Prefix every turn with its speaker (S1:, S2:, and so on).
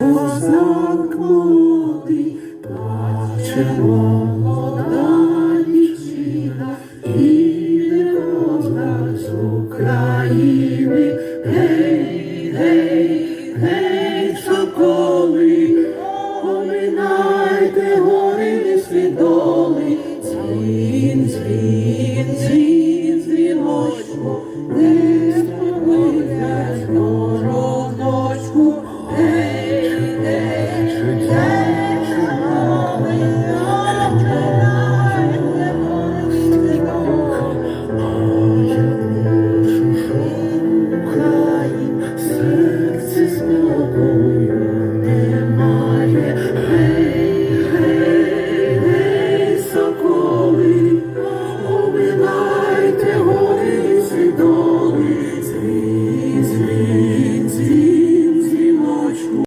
S1: Козак молодий, плаче молода дівчина, іде козак з України, гей, гей, гей, соколи, поминайте гори не свідомі.